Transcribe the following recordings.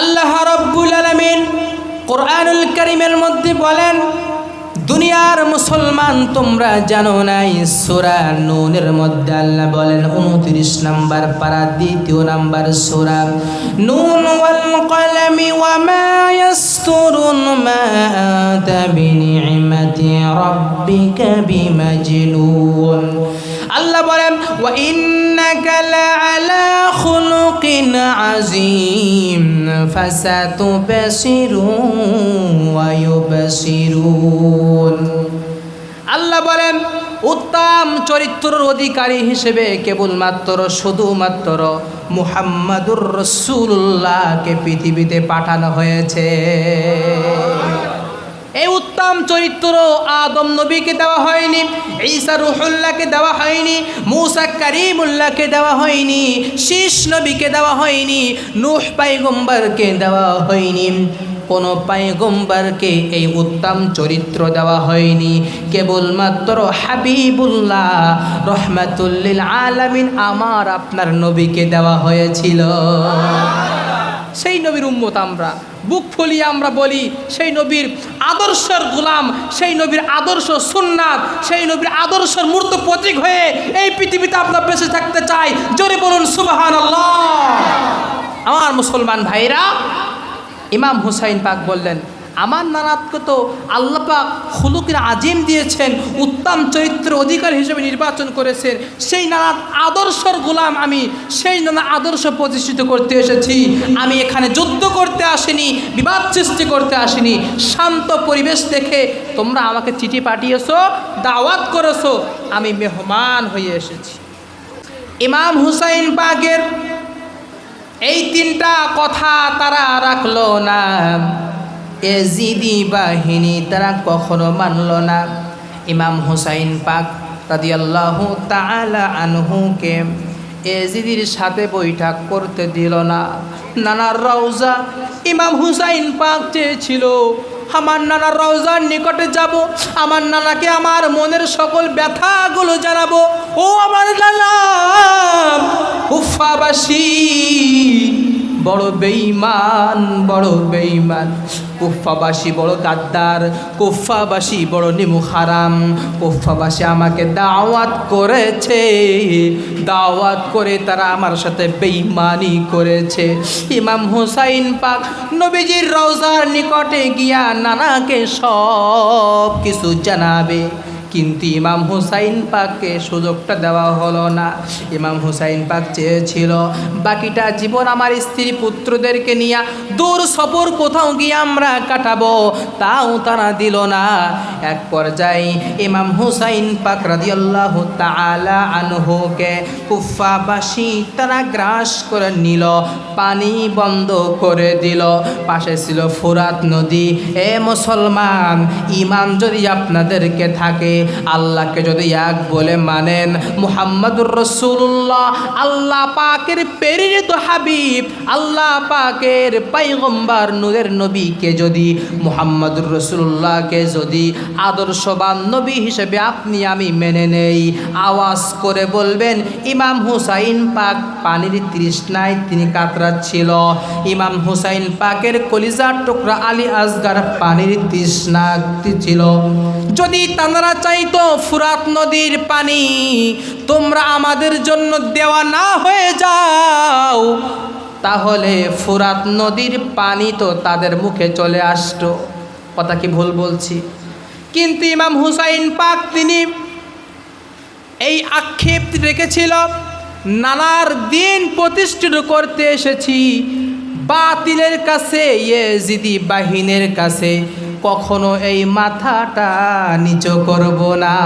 আল্লাহ রব্বুল আলমিন কোরআনুল করিমের মধ্যে বলেন, দুনিয়ার মুসলমান তোমরা জানো নাই? সোরা নুনের মধ্যে আল্লাহ বলেন, উনত্রিশ নাম্বার পারা, দ্বিতীয় নাম্বার সোরা। নুন ওয়াল কলমি ওয়া মা ইয়াসতুরুন মা আতা বিনি'মাতি রাব্বিকা বিমাজনুন। আল্লাহ বলেন, ওয়া ইন্নাকা লাআলা খুলুকিন আযীম। আল্লাহ বলেন উত্তম চরিত্রর অধিকারী হিসেবে কেবলমাত্র শুধুমাত্র মুহাম্মাদুর রসুল্লাহকে পৃথিবীতে পাঠানো হয়েছে। এই উত্তম চরিত্র আদম নবীকে দেওয়া হয়নি, ঈসা রুহুল্লাহকে দেওয়া হয়নি, মুসা কারিমুল্লাহকে দেওয়া হয়নি, শীষ নবীকে দেওয়া হয়নি, নূহ পাইগম্বরকে দেওয়া হয়নি। কোনো পায়গম্বরকে এই উত্তম চরিত্র দেওয়া হয়নি। কেবলমাত্র হাবিবুল্লাহ রহমাতুল্লিল আলামিন আমার আপনার নবীকে দেওয়া হয়েছিল। সেই নবীর উম্মত আমরা। বুক ফুলিয়ে আমরা বলি, সেই নবীর আদর্শের গোলাম, সেই নবীর আদর্শ সুন্নাত, সেই নবীর আদর্শের মূর্ত প্রতীক হয়ে এই পৃথিবীতে আমরা বেঁচে থাকতে চাই। জোরে বলুন সুবাহান আমার মুসলমান ভাইরা, ইমাম হুসাইন পাক বললেন আমার নানাতকে তো আল্লাহ পাক খুলুকের আজিম দিয়েছেন, উত্তম চরিত্র অধিকার হিসেবে নির্বাচন করেছেন। সেই নানাত আদর্শর গোলাম আমি, সেই নানা আদর্শ প্রতিষ্ঠিত করতে এসেছি। আমি এখানে যুদ্ধ করতে আসিনি, বিবাদ সৃষ্টি করতে আসিনি। শান্ত পরিবেশ দেখে তোমরা আমাকে চিঠি পাঠিয়েছো, দাওয়াত করেছ, আমি মেহমান হয়ে এসেছি। ইমাম হুসাইন পাকের এই তিনটা কথা তারা রাখল না। এজিদি বাহিনী তারা কখনো মানল না। ইমাম হুসাইন পাক রাদিয়াল্লাহু তাআলা আনহুকে এজিদির সাথে বৈঠক করতে দিল না। নানার রওজা ইমাম হুসাইন পাক চেয়েছিল, আমার নানার রওজার নিকটে যাব, আমার নানাকে আমার মনের সকল ব্যথাগুলো জানাব। ও আমার নানা উফাবাসী বড় বেঈমান বড় বেঈমান। কুফাবাসী বড় গাদ্দার কুফাবাসী বড় নিমু হারাম। কুফাবাসী আমাকে দাওয়াত করেছে, দাওয়াত করে তারা আমার সাথে বেঈমানি করেছে। ইমাম হুসাইন পাক নবীজির রওজার নিকটে গিয়া নানাকে সব কিছু জানাবে। কিন্তু ইমাম হুসাইন পাককে সুযোগটা দেওয়া হলো না। ইমাম হুসাইন পাক চেয়েছিল, বাকিটা জীবন আমার স্ত্রী পুত্রদেরকে নিয়ে দূর সফর কোথাও গিয়ে আমরা কাটাবো? তাও তারা দিল না। এক পর্যায়ে ইমাম হুসাইন পাক রাদিয়াল্লাহ তাআলা আনহুকে কুফাবাসী তারা গ্রাস করে নিল, পানি বন্ধ করে দিল। পাশে ছিল ফুরাত নদী। এ মুসলমান ইমান যদি আপনাদেরকে থাকে আল্লাহকে যদি এক বলে মানেন, মুহাম্মদুর রসুল্লাহ আল্লাহ পাকের প্রেরিত হাবিব, আল্লাহ পাকের পাইগম্বার নূরের নবীকে যদি, মুহাম্মদুর রসুল্লাহকে যদি আদর্শবান নবী হিসেবে আপনি আমি মেনে নেই। আওয়াজ করে বলবেন, ইমাম হুসাইন পাক পানির তৃষ্ণায় তিনি কাতরাচ্ছিল। ইমাম হুসাইন পাকের কলিজার টুকরা আলী আসগার পানির তৃষ্ণা ছিল। যদি তারা চাইতো ফুরাত নদীর পানি, তোমরা আমাদের জন্য দেওয়া না হয়ে যাও, তাহলে ফুরাত নদীর পানি তো তাদের মুখে চলে আসতো। কথা কি ভুল বলছি? কিন্তু ইমাম হুসাইন পাক তিনি এই আক্ষেপ রেখেছিল, নানার দিন প্রতিষ্ঠিত করতে এসেছি, বাতিলের কাছে ইয়েজিদি বাহিনীর কাছে। কখনো এই মাথাটা নিচু করব না।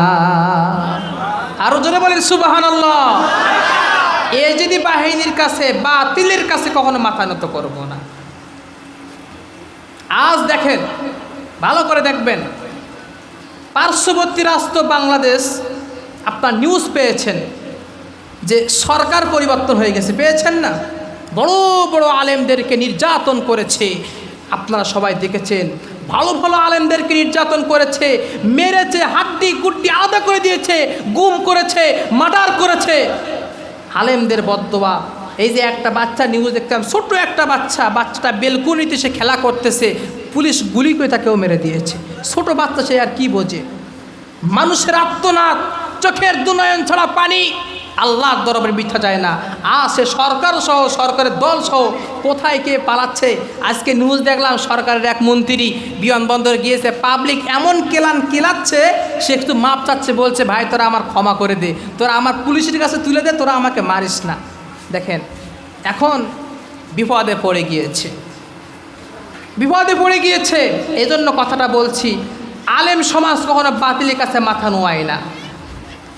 আরও জোরে বলেন সুবাহান এ যদি বাহিনীর কাছে বাতিলের কাছে কখনো মাথা নত করব না। আজ দেখেন, ভালো করে দেখবেন, পার্শ্ববর্তী রাষ্ট্র বাংলাদেশ আপনার নিউজ পেয়েছেন যে সরকার পরিবর্তন হয়ে গেছে, পেয়েছেন না? বড় বড় আলেমদেরকে নির্যাতন করেছে। আপনারা সবাই দেখেছেন ভালো ভালো আলেমদেরকে নির্যাতন করেছে, মেরেছে, হাড্ডি, গুড্ডি আলাদা করে দিয়েছে, গুম করেছে, মার্ডার করেছে। আলেমদের বদোয়া এই যে একটা বাচ্চা নিউজ দেখতাম, ছোট্ট একটা বাচ্চা, বাচ্চাটা বেলকুনিতে সে খেলা করতেছে, পুলিশ গুলি করে তাকেও মেরে দিয়েছে। ছোট বাচ্চা সে আর কি বোঝে? মানুষের আত্মনাদ, চোখের দুনয়ন ছাড়া পানি। আল্লাহর দরবারে মিথ্যা যায় না। আর সে সরকার সহ, সরকারের দল সহ কোথায় কে পালাচ্ছে? আজকে নিউজ দেখলাম সরকারের এক মন্ত্রী বিমানবন্দর গিয়েছে পাবলিক এমন কেলান কেলাচ্ছে, সে একটু মাপ চাচ্ছে, বলছে, ভাই, তোরা আমার ক্ষমা করে দে। তোরা আমার পুলিশের কাছে তুলে দে, তোরা আমাকে মারিস না। দেখেন, এখন বিপদে পড়ে গিয়েছে। বিপদে পড়ে গিয়েছে। এই জন্য কথাটা বলছি, আলেম সমাজ কখনো বাতিলের কাছে মাথা নোয়ায় না।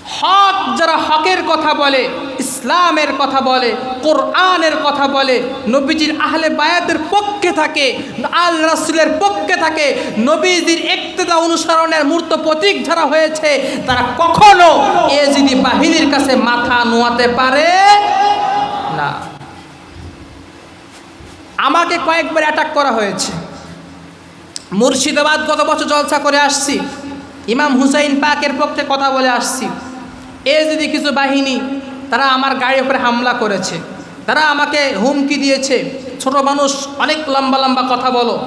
হক যারা হকের কথা বলে, ইসলামের কথা বলে, কোরআনের কথা বলে, নবীজির আহলে বায়াতের পক্ষে থাকে, আল রাসুলের পক্ষে থাকে, নবীজির একতেদা অনুসরণের মূর্ত প্রতীক যারা হয়েছে, তারা কখনো এ যদি বাহিনীর কাছে মাথা নোয়াতে পারে? না। আমাকে কয়েকবার অ্যাটাক করা হয়েছে। মুর্শিদাবাদ গত বছর জলসা করে আসছি। ইমাম হুসাইন পাকের পক্ষে কথা বলে আসছি। এ যদি কিছু বাহিনী, তারা আমার গাড়ির উপরে হামলা করেছে, তারা আমাকে হুমকি দিয়েছে, ছোট মানুষ, অনেক লম্বা লম্বা কথা বলো।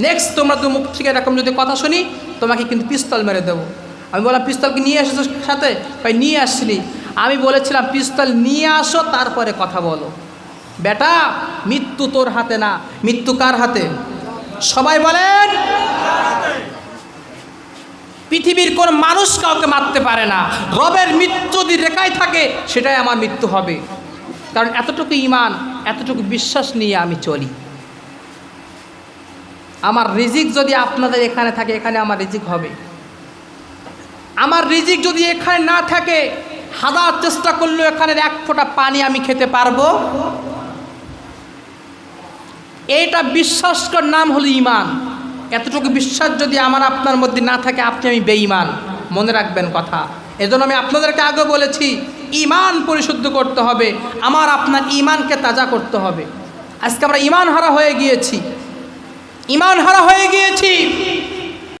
নেক্সট তোমরা তো মুখ থেকে এরকম যদি কথা শুনি, তোমাকে কিন্তু পিস্তল মেরে দেবো। আমি বললাম, পিস্তল কি নিয়ে এসেছ সাথে? ভাই নিয়ে আসলি আমি বলেছিলাম, পিস্তল নিয়ে আসো, তারপরে কথা বলো। বেটা, মৃত্যু তোর হাতে না। মৃত্যু কার হাতে? সবাই বলেন পৃথিবীর কোন মানুষ কাউকে মারতে পারে না। রবের মৃত্যু যদি রেখায় থাকে, সেটাই আমার মৃত্যু হবে। কারণ এতটুকু ইমান এতটুকু বিশ্বাস নিয়ে আমি চলি। আমার রিজিক যদি আপনাদের এখানে থাকে, এখানে আমার রিজিক হবে। আমার রিজিক যদি এখানে না থাকে, হাজার চেষ্টা করলেও এখানের এক ফোঁটা পানি আমি খেতে পারব। এইটা বিশ্বাসকর নাম হলো ইমান এতটুকু বিশ্বাস যদি আমার আপনার মধ্যে না থাকে, আপনি আমি বেঈমান। মনে রাখবেন কথা। এজন্য আমি আপনাদেরকে আগে বলেছি ইমান পরিশুদ্ধ করতে হবে, আমার আপনার ইমানকে তাজা করতে হবে। আজকে আমরা ইমান হারা হয়ে গিয়েছি। ইমান হারা হয়ে গিয়েছি।